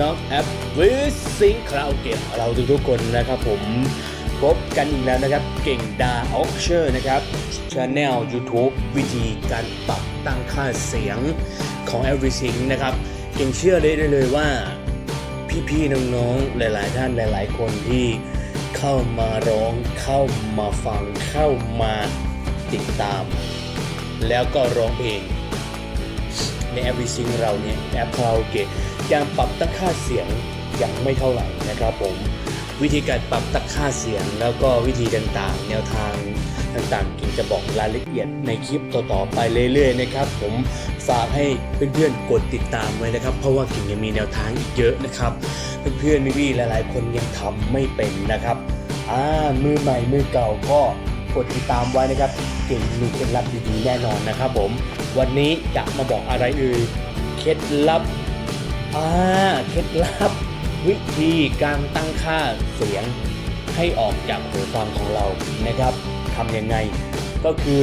ดีเพื่อนๆพี่ๆน้องแอปวิซิงคาราโอเกะเราทุกๆคนนะครับผมพบกันอีกแล้วนะครับ เก่งดาออกเชอร์นะครับช anel YouTube วิธีการปรับตั้งค่าเสียงของ Everything นะครับ เก่งเชื่อได้เลยว่าพี่ๆน้องๆ หลายๆ ท่านหลาย ๆ คนที่เข้ามาร้องเข้ามาฟังเข้ามาติดตาม แล้วก็ร้องเพลงในแอปวิซิงเราเนี่ยแอปคาราโอเกะ การปรับตั้งค่าเสียงยังไม่เท่าไหร่นะครับผมวิธีการปรับตั้งค่าเสียง แล้วก็วิธีต่างๆ แนวทางต่างๆกิ่งจะบอกรายละเอียดในคลิปต่อๆไปเรื่อยๆนะครับ ผมฝากให้เพื่อนๆกดติดตามไว้นะครับ เพราะว่ากิ่งยังมีแนวทางอีกเยอะนะครับ เพื่อนๆพี่ๆหลายๆ คนยังทำไม่เป็นนะครับอ่ามือใหม่มือเก่าก็กดติดตามไว้นะครับเก่งมีเคล็ดลับดีๆแน่นอนนะครับ ผม วันนี้จะมาบอกอะไรเอ่ยเคล็ดลับ อ่าเคล็ดลับวิธีการตั้งค่าเสียงให้ออกจากหูฟังของเรานะครับทำยังไง ก็คือ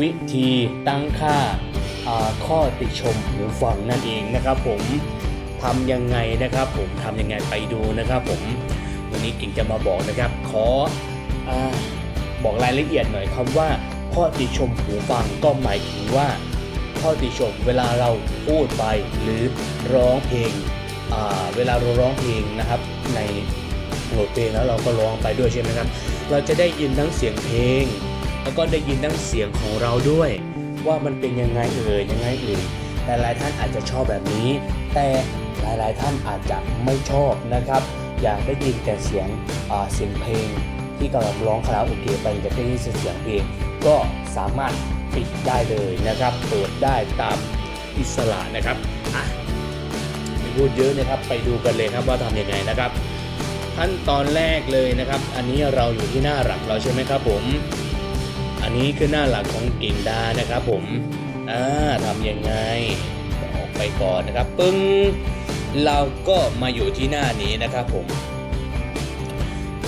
วิธีตั้งค่าาข้อติชมหูฟังนั่นเองนะครับ ผมทำยังไงนะครับ ผมทำยังไงไปดูนะครับ ผมวันนี้กิ่งจะมาบอกนะครับ ขออบอกรายละเอียดหน่อยคำว่าข้อติชมหูฟังก็หมายถึงว่า ข้อติชม เวลาเราพูดไปหรือร้องเพลงเวลาเราร้องเพลงนะครับในโหลดเพลงแล้วเราก็ร้องไปด้วยใช่ไหมครับ เราจะได้ยินทั้งเสียงเพลง แล้วก็ได้ยินทั้งเสียงของเราด้วย ว่ามันเป็นยังไงเอ่ยยังไงเอ่ยหลายๆท่านอาจจะชอบแบบนี้ แต่หลายๆท่านอาจจะไม่ชอบนะครับ อยากได้ยินแต่เสียงเสียงเพลงที่กำลังร้องคาราโอเกะไปจะได้ยินเสียงเพลงก็สามารถ ปิดได้เลยนะครับ เปิดได้ตามอิสระนะครับอะไม่พูดเยอะนะครับ ไปดูกันเลยครับว่าทำยังไงนะครับ ขั้นตอนแรกเลยนะครับ อันนี้เราอยู่ที่หน้าหลักเราใช่ไหมครับผม อันนี้คือหน้าหลักของกิ่งดานะครับผมอ่าทำยังไงออกไปก่อนนะครับปึ้งเราก็มาอยู่ที่หน้านี้นะครับผม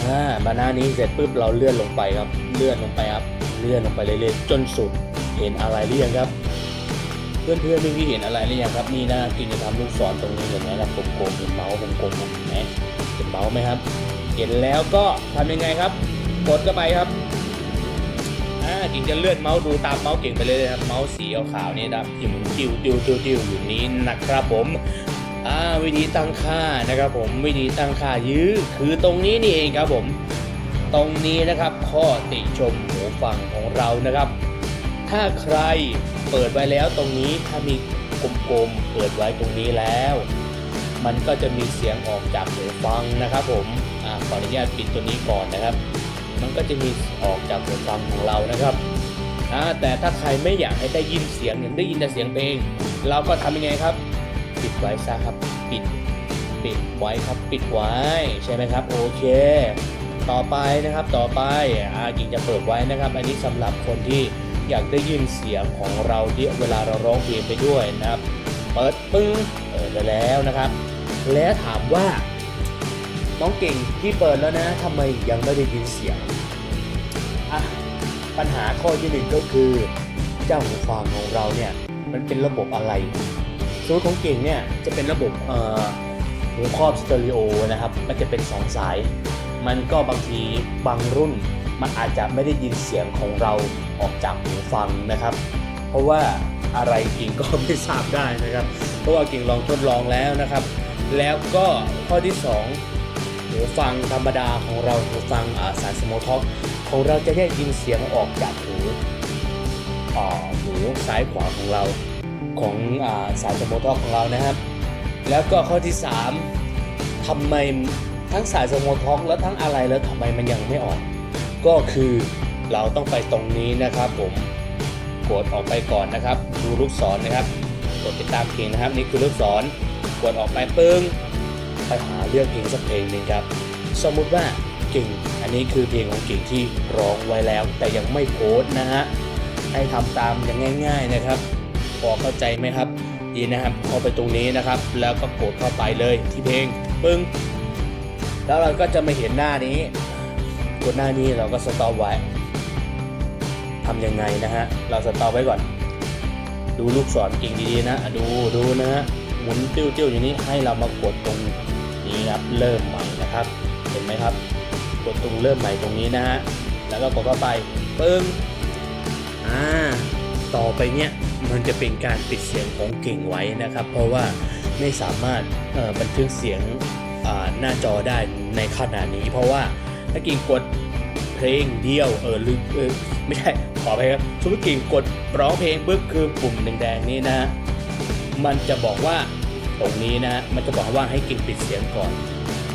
อ่ามาหน้านี้เสร็จปุ๊บเราเลื่อนลงไปครับ เลื่อนลงไปครับ เลื่อนลงไปเรื่อยๆจนสุดเห็นอะไรหรือยังครับ เพื่อนเพื่อนพี่ๆเห็นอะไรหรือยังครับนี่นะกินจะทำลูกศรตรงนี้เห็นไหมครับกลมๆเห็นเมาส์กลมๆเห็นไหมเห็นเมาส์ไหมครับ เห็นแล้วก็ทำยังไงครับ กดเข้าไปครับอ่ากิ่งจะเลื่อนเมาส์ดูตามเมาส์เก่งไปเลยนะครับ เมาส์สีขาวๆนี่นะครับที่มุนติวติวติวติวอยู่นี้นะครับผมอ่าวิธีตั้งค่านะครับผมวิธีตั้งค่ายื้อคือตรงนี้นี่เองครับผม ตรงนี้นะครับข้อติชมหูฟังของเรานะครับ ถ้าใครเปิดไว้แล้วตรงนี้ถ้ามีกลมๆเปิดไว้ตรงนี้แล้ว มันก็จะมีเสียงออกจากหูฟังนะครับผมอขออนุญาตปิดตัวนี้ก่อนนะครับ มันก็จะมีออกจากหูฟังของเรานะครับแต่ถ้าใครไม่อยากให้ได้ยินเสียงอยากได้ยินแต่เสียงเพลง เราก็ทำยังไงครับ ปิดไว้ซะครับ ปิด ปิดไว้ครับ ปิดไว้ ใช่ไหมครับ โอเค ต่อไปนะครับต่อไปอากิ่งจะเปิดไว้นะครับ อันนี้สำหรับคนที่อยากได้ยินเสียงของเราที่เวลาเราร้องเพลงไปด้วยนะครับ เปิดปึ้งเปิดไปแล้วนะครับ แล้วถามว่าน้องเก่งที่เปิดแล้วนะทำไมยังไม่ได้ยินเสียงอะปัญหาข้อที่หนึ่งก็คือ เจ้าหูฟังของเราเนี่ยมันเป็นระบบอะไรสูตรของเก่งเนี่ยจะเป็นระบบเอ่อ หูครอบสเตอริโอนะครับมันจะเป็น2สาย มันก็บางทีบางรุ่น มันอาจจะไม่ได้ยินเสียงของเราออกจากหูฟังนะครับ เพราะว่าอะไรกิ่งก็ไม่ทราบได้นะครับ เพราะว่ากิ่งลองทดลองแล้วนะครับ แล้วก็ข้อที่ 2 หูฟังธรรมดาของเราหูฟังสายสโมท็อกของเราจะได้ยินเสียงออกจากหูอ่าหูซ้ายขวาของเราของอสายสโมทอกของเรานะครับ แล้วก็ข้อที่ 3ทำไมทั้งสายสโมทอกแล้วทั้งอะไรแล้วทำไมมันยังไม่ออก ก็คือเราต้องไปตรงนี้นะครับผมกดออกไปก่อนนะครับ ดูลูกศรนะครับ กดติดตามเพลงนะครับ นี่คือลูกศรกดออกไปปึ้งไปหาเลือกเพลงสักเพลงหนึ่งครับสมมุติว่ากิ่งอันนี้คือเพลงของกิ่งที่ร้องไว้แล้ว แต่ยังไม่โพสต์นะฮะให้ทำตามอย่างง่าย ๆนะครับ พอเข้าใจไหมครับดีนะครับเข้าไปตรงนี้นะครับ แล้วก็กดเข้าไปเลยที่เพลงปึ้งแล้วเราก็จะมาเห็นหน้านี้กดหน้านี้เราก็สต็อปไว้ทำยังไงนะฮะเราสต็อปไว้ก่อน ดูลูกศรกิ่งดีๆนะ ดูดูนะฮะหมุนติ้วๆอย่างนี้ให้เรามากดตรงนี้ครับเริ่มใหม่นะครับ เห็นไหมครับ กดตรงเริ่มใหม่ตรงนี้นะฮะแล้วก็กดเข้าไปปึ้งอ่า ต่อไปเนี้ยมันจะเป็นการปิดเสียงของเก่งไว้นะครับ เพราะว่าไม่สามารถบันทึกเสียงหน้าจอได้ในขณะนี้ เพราะว่าถ้ากิ่งกดเพลงเดียวเออหรือเออไม่ใช่ขอไปครับสมมติกิ่งกดร้องเพลงปุ๊บคือปุ่มแดงๆนี้นะฮะมันจะบอกว่าตรงนี้นะฮะมันจะบอกว่าให้กิ่งปิดเสียงก่อน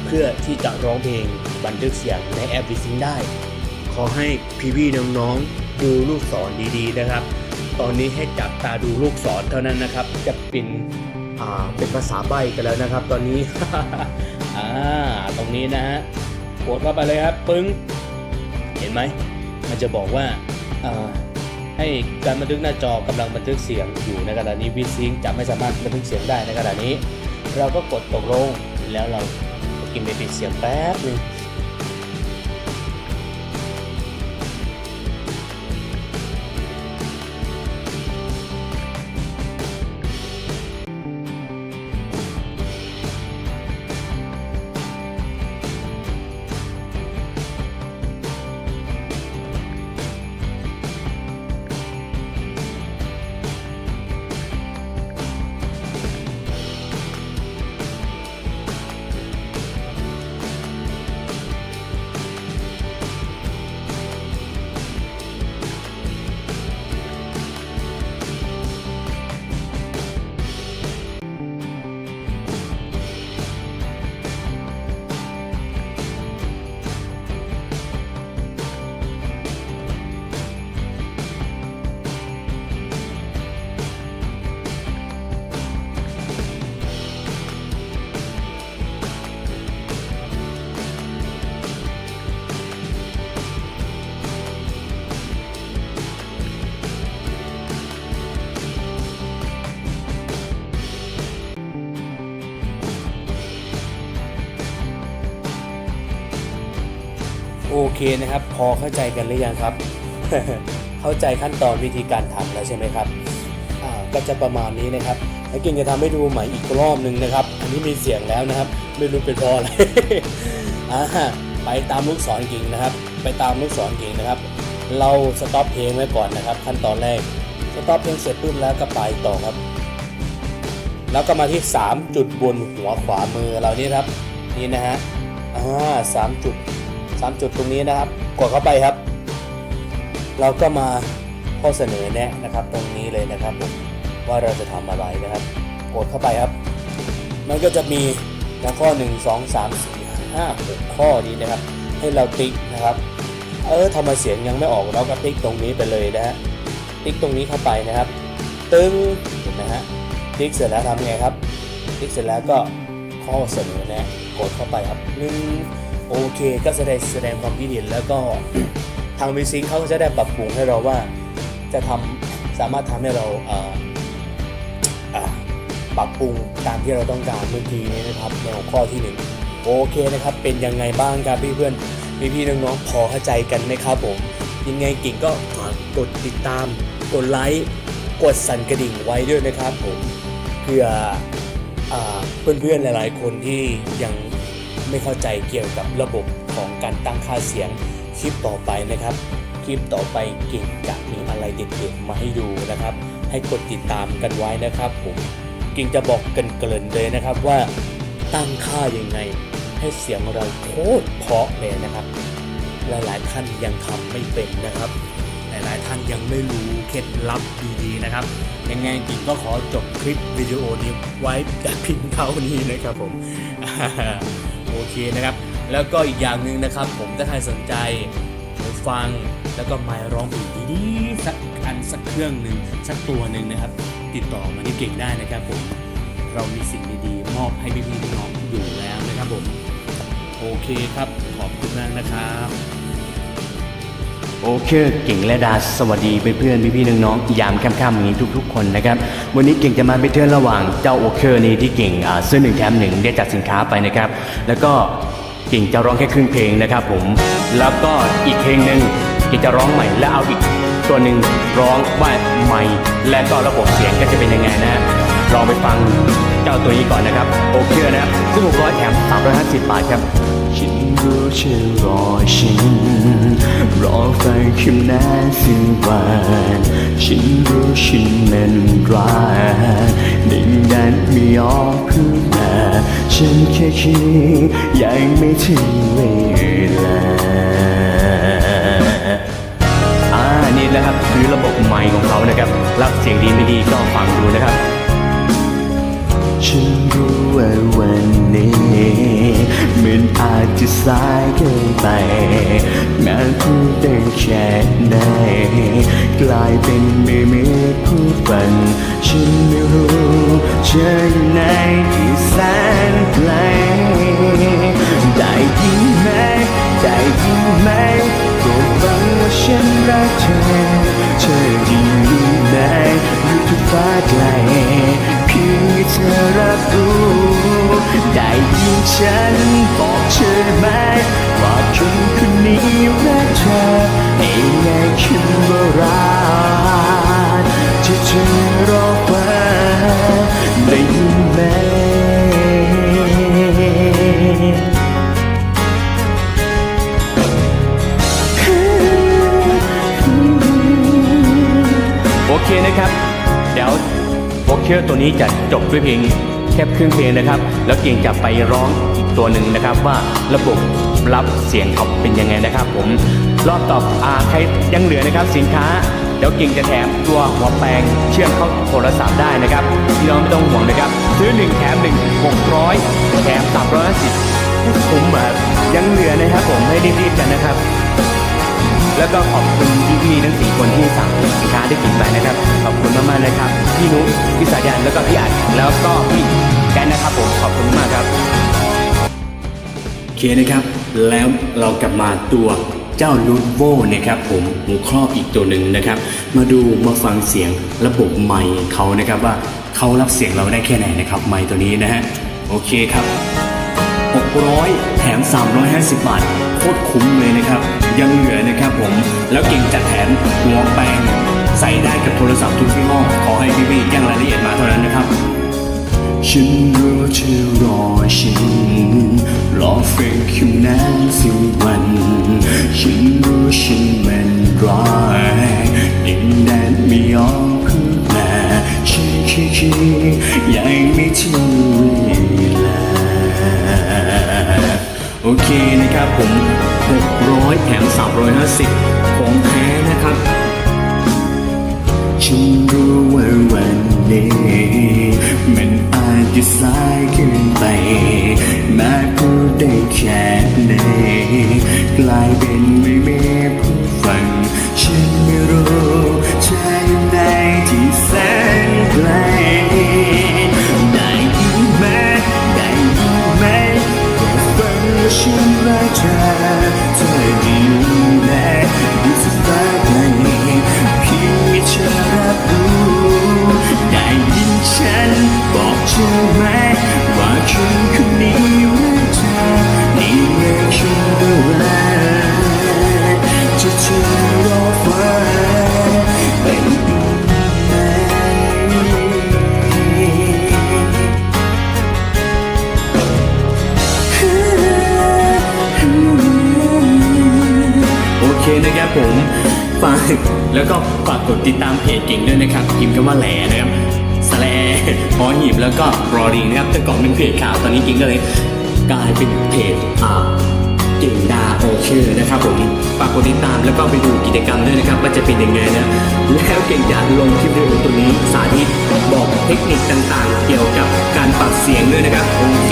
เพื่อที่จะร้องเพลงบันทึกเสียงในแอป v ิซิงได้ ขอให้พี่ๆน้องๆดูลูกศรดีๆนะครับ ตอนนี้ให้จับตาดูลูกศรเท่านั้นนะครับ จะเป็นอ่าเป็นภาษาใบกันแล้วนะครับ ตอนนี้อ่าตรงนี้นะฮะกดเข้าไปเลยครับปึ้งเห็นไหมมันจะบอกว่าอ่าให้การบันทึกหน้าจอกำลังบันทึกเสียงอยู่ในขณะนี้วิซิงจะไม่สามารถบันทึกเสียงได้ในขณะนี้ เราก็กดตกลงแล้วเรากินไปปิดเสียงแป๊บหนึง เคนะครับ พอเข้าใจกันหรือยังครับ เข้าใจขั้นตอนวิธีการทำแล้วใช่ไหมครับก็จะประมาณนี้นะครับแล้วกิ่งจะทำให้ดูใหม่อีกรอบหนึ่งนะครับ อันนี้มีเสียงแล้วนะครับ ไม่รู้เป็นพราะอะไรอ่าไปตามลูกศรกิ่งนะครับ ไปตามลูกศรกิ่งนะครับ เราสต็อปเพลงไว้ก่อนนะครับ ขั้นตอนแรกสต็อปเพลงเสร็จปุ๊บแล้วก็ไปต่อครับ แล้วก็มาที่ 3 จุดบนหัวขวามือเรานี่ครับ นี่นะฮะอ่าสามจุด 3 จุดตรงนี้นะครับ กดเข้าไปครับ เราก็มาข้อเสนอแนะนะครับ ตรงนี้เลยนะครับผมว่าเราจะทำอะไรนะครับ กดเข้าไปครับ มันก็จะมีนะข้อ 1 2 3 4 5 6ข้อนี้นะครับ ให้เราติ๊กนะครับ เออทำไมเสียงยังไม่ออกเราก็ติ๊กตรงนี้ไปเลยนะฮะติ๊กตรงนี้เข้าไปนะครับ ตึงเห็นไหมฮะติ๊กเสร็จแล้วทำไงครับ ติ๊กเสร็จแล้วก็ข้อเสนอแนะกดเข้าไปครับหนึ่ง โอเคก็แสดงแสดงความคิดเห็นแล้วก็ทางวิซิงเขาก็จะได้ปรับปรุงให้เราว่าจะทำสามารถทำให้เราเปรับปรุงตามที่เราต้องการเมื่อกี้นี้นะครับในหัวข้อที่หนึ่งโอเคนะครับ เป็นยังไงบ้างครับพี่เพื่อนพี่พี่ๆน้องๆพอเข้าใจกันไหมครับผมยังไงกิ่งก็ฝากกดติดตาม กดไลค์กดสั่นกระดิ่งไว้ด้วยนะครับผมเพื่ออเพื่อนๆหลายๆ คนที่ยัง ไม่เข้าใจเกี่ยวกับระบบของการตั้งค่าเสียงคลิปต่อไปนะครับ คลิปต่อไปเก่งจะมีอะไรเด็ดๆมาให้ดูนะครับ ให้กดติดตามกันไว้นะครับผมกิ่งจะบอกกันเกินเลยนะครับว่าตั้งค่ายังไง ให้เสียงเราโคตรเพาะเลยนะครับหลายๆท่านยังทำไม่เป็นนะครับ หลายๆท่านยังไม่รู้เคล็ดลับดีๆนะครับยังไงกิ่งก็ขอจบคลิปวิดีโอนี้ไว้แต่เพียงเท่านี้นะครับผม โอเคนะครับ แล้วก็อีกอย่างหนึ่งนะครับผมถ้าใครสนใจหูฟังแล้วก็ไมค์ร้องเพลงดีๆสักอันสักเครื่องหนึ่งสักตัวหนึ่งนะครับ ติดต่อมาที่เก่งได้นะครับผมเรามีสิ่งดีๆ มอบให้พี่ๆน้องๆอยู่แล้วนะครับผมโอเคครับขอบคุณมากนะครับ โอเคเก่งและดาสวัสดีเพื่อนๆพี่ๆน้องๆยามค่ำๆอย่างนี้ทุก ๆ คนนะครับวันนี้เก่งจะมาไปเทื่อนระหว่างเจ้าโอเคนี่ที่เก่งซื้อหนึ่งแถมหนึ่งได้จัดสินค้าไปนะครับแล้วก็เก่งจะร้องแค่ครึ่งเพลงนะครับผมแล้วก็อีกเพลงหนึ่งเก่งจะร้องใหม่และเอาอีกตัวหนึ่งร้องว่าใหม่ และก็ระบบเสียงก็จะเป็นยังไงนะลองไปฟัง เจ้าตัวนี้ก่อนนะครับโอเคนะครับซึ่ง600แถม350บาทครับฉันรู้ฉันรอฉันรอฟังคำนั้นสิ้นวันฉันรู้ฉันมันรักดึงดันไม่ยอมพูดมาฉันแค่คิดยังไม่ถึงเวลาอ่านี่นะครับคือระบบไมค์ของเขานะครับ รับเสียงดีไม่ดีก็ฟังดูนะครับ ฉันรู้ว่าวันนี้มันอาจจะสายเกินไปแม้พูดได้แค่ไหนกลายเป็นไม่มีผู้ฟังฉันไม่รู้เจอยู่ไหนที่แสนไกลได้ยินไหมได้ยินไหมโปรดฟังว่าฉันรักเธอเธอที่อยู่ไหนอยู่ทุกฟ้าไกล ธอรับรู้ ได้ยินฉันบอกเธอไหมว่าคนคนนี้รักเธอให้ไงคิดว่ารัก เชอร์ตัวนี้จะจบด้วยเพลงแค่ครึ่งเพลงนะครับ แล้วเก่งจะไปร้องอีกตัวหนึ่งนะครับ ว่าระบบรับเสียงเขาเป็นยังไงนะครับ ผมรอบต่ออาใครยังเหลือนะครับ สินค้าเดี๋ยวเก่งจะแถมตัวหัวแปลงเชื่อมเข้าโทรศัพท์ได้นะครับพี่น้องไม่ต้องห่วงนะครับ ซื้อหนึ่งแถมหนึ่งหกร้อยแถมสามร้อยสิบผมแบบยังเหลือนะครับผมให้รีบๆกันนะครับ แล้วก็ขอบคุณพี่ๆทั้งสี่คนที่สั่งสินค้าได้กินไปนะครับ ขอบคุณมากๆนะครับ พี่นุ๊กพี่สายันแล้วก็พี่อัดแล้วก็พี่แกนนะครับผมขอบคุณมากครับโอเคนะครับ แล้วเรากลับมาตัวเจ้าลูดโวนะครับผมหูครอบอีกตัวหนึ่งนะครับ มาดูมาฟังเสียงระบบไมค์เขานะครับว่าเขารับเสียงเราได้แค่ไหนนะครับไมค์ตัวนี้นะฮะโอเคครับ 600 แถม 350 บาทโคตรคุ้มเลยนะครับ ยังเหลือนะครับผม แล้วเก่งจัดแถมหัวแปลงใส่ได้กับโทรศัพท์ทุกยี่ห้อขอให้พี่ๆแจ้งรายละเอียดมาเท่านั้นนะครับฉันรู้เธอรอฉันรอเฟกคิวนั้นสิวันฉันรู้ฉันมันร้ายดินแดนไม่ยอมคืนมาฉันแค่คิดยังไม่ถึงเวลาโอเคนะครับผม 600 แถม 350 ของแท้นะครับ ฉันรู้ว่าวันนี้มันอาจจะสายเกินไปแม้พูดได้แค่ไหนกลายเป็นไม่มีผู้ฟังฉัน ฟังว่ แล้วก็ฝากกดติดตามเพจเก่งด้วยนะครับพิมพ์คำว่าแหลนะครับสแลหอหีบแล้วก็รอริงนะครับแต่ก่อนเป็นเพจข่าวตอนนี้เก่งก็เลยกลายเป็นเพจอ่าเก่งดาโอเคนะครับผมฝากกดติดตามแล้วก็ไปดูกิจกรรมด้วยนะครับว่าจะเป็นยังไงนะแล้วเก่งอยากลงคลิปวิดีโอตัวนี้สาธิตบอกเทคนิคต่างๆ เกี่ยวกับการปรับเสียงด้วยนะครับโอเค